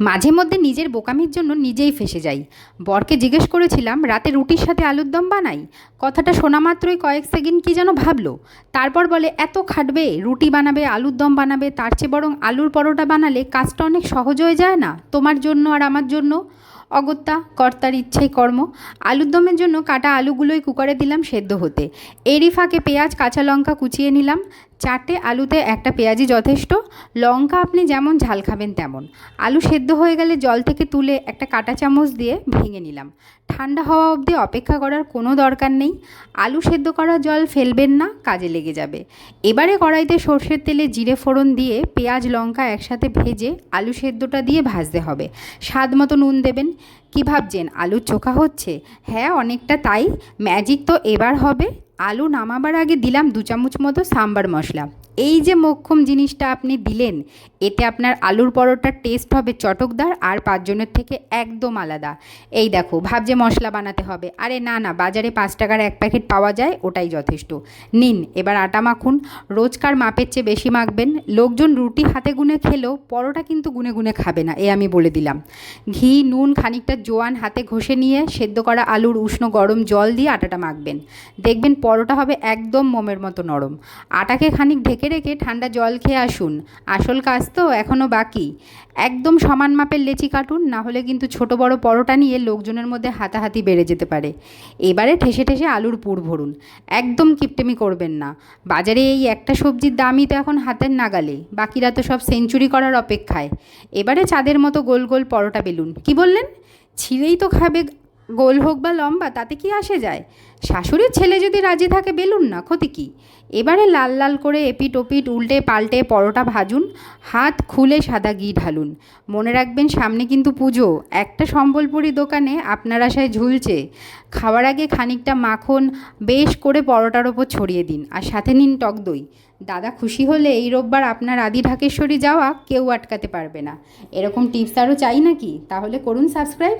মাঝে মধ্যে নিজের বোকামির জন্য নিজেই ফেসে যাই। বরকে জিজ্ঞেস করেছিলাম, রাতে রুটির সাথে আলুর দম বানাই? কথাটা শোনা মাত্রই কয়েক সেকেন্ড কি যেন ভাবলো। তারপর বলে, এত খাটবে, রুটি বানাবে, আলুর দম বানাবে, তার চেয়ে বরং আলুর পরোটা বানালে কাজটা অনেক সহজ হয়ে যায় না? তোমার জন্য আর আমার জন্য? অগত্যা, কর্তার ইচ্ছেই কর্ম। আলুর দমের জন্য কাটা আলুগুলোই কুকারে দিলাম সেদ্ধ হতে। এরই ফাঁকে পেঁয়াজ, কাঁচা লঙ্কা কুচিয়ে নিলাম। চারটে আলুতে একটা পেঁয়াজি যথেষ্ট, লঙ্কা আপনি যেমন ঝাল খাবেন তেমন। আলু সেদ্ধ হয়ে গেলে জল থেকে তুলে একটা কাঁটা চামচ দিয়ে ভেঙে নিলাম। ঠান্ডা হওয়া অবধি অপেক্ষা করার কোনো দরকার নেই। আলু সেদ্ধ করা জল ফেলবেন না, কাজে লেগে যাবে। এবারে কড়াইতে সর্ষের তেলে জিরে ফোড়ন দিয়ে পেঁয়াজ, লঙ্কা একসাথে ভেজে আলু সেদ্ধটা দিয়ে ভাজতে হবে। স্বাদ মতো নুন দেবেন। কি ভাবছেন, আলুর চোখা হচ্ছে? হ্যাঁ অনেকটা তাই। ম্যাজিক তো এবার হবে। আলু নামাবার আগে দিলাম দু চামচ মতো সাম্বার মশলা। এই যে মোক্ষম জিনিসটা আপনি দিলেন, এতে আপনার আলুর পরোটার টেস্ট হবে চটকদার আর পাঁচজনের থেকে একদম আলাদা। এই দেখো ভাবছে মশলা বানাতে হবে। আরে না না, বাজারে পাঁচ টাকার এক প্যাকেট পাওয়া যায়, ওটাই যথেষ্ট। নিন, এবার আটা মাখুন। রোজকার মাপের চেয়ে বেশি মাখবেন। লোকজন রুটি হাতে গুনে খেলেও পরোটা কিন্তু গুনে গুনে খাবে না, এ আমি বলে দিলাম। ঘি, নুন, খানিকটা জোয়ান হাতে ঘষে নিয়ে সেদ্ধ করা আলুর উষ্ণ গরম জল দিয়ে আটাটা মাখবেন। দেখবেন পরোটা হবে একদম মোমের মতো নরম। আটাকে খানিক ঢেকে রেখে ঠান্ডা জল খেয়ে আসুন। আসল কাজ তো এখনও বাকি। একদম সমান মাপের লেচি কাটুন, না হলে কিন্তু ছোট বড় পরোটা নিয়ে লোকজনের মধ্যে হাতাহাতি বেড়ে যেতে পারে। এবারে ঠেসে ঠেসে আলুর পুর ভরুন। একদম কিপটেমি করবেন না। বাজারে এই একটা সবজির দামই তো এখন হাতের নাগালে। বাকিরা তো সব সেঞ্চুরি করার অপেক্ষায়। এবারে চাঁদের মতো গোল গোল পরোটা বেলুন। কি বললেন? ছিঁড়েই তো খাবে গোল হোক বা লম্বা, তাতে কি আসে যায়? শাশুড়ির ছেলে যদি রাজি থাকে, বেলুন না, ক্ষতি কী? এবারে লাল লাল করে এপিট ওপিট উল্টে পাল্টে পরোটা ভাজুন, হাত খুলে সাদা ঘি ঢালুন। মনে রাখবেন, সামনে কিন্তু পুজো। একটা সম্বলপুরি দোকানে আপনার আশায় ঝুলছে। খাওয়ার আগে খানিকটা মাখন, বেশ করে পরোটার ওপর ছড়িয়ে দিন, আর সাথে নিন টক দই। দাদা খুশি হলে এই রোববার আপনার আদি ঢাকেশ্বরী যাওয়া কেউ আটকাতে পারবে না। এরকম টিপস আরও চাই নাকি? তাহলে করুন সাবস্ক্রাইব।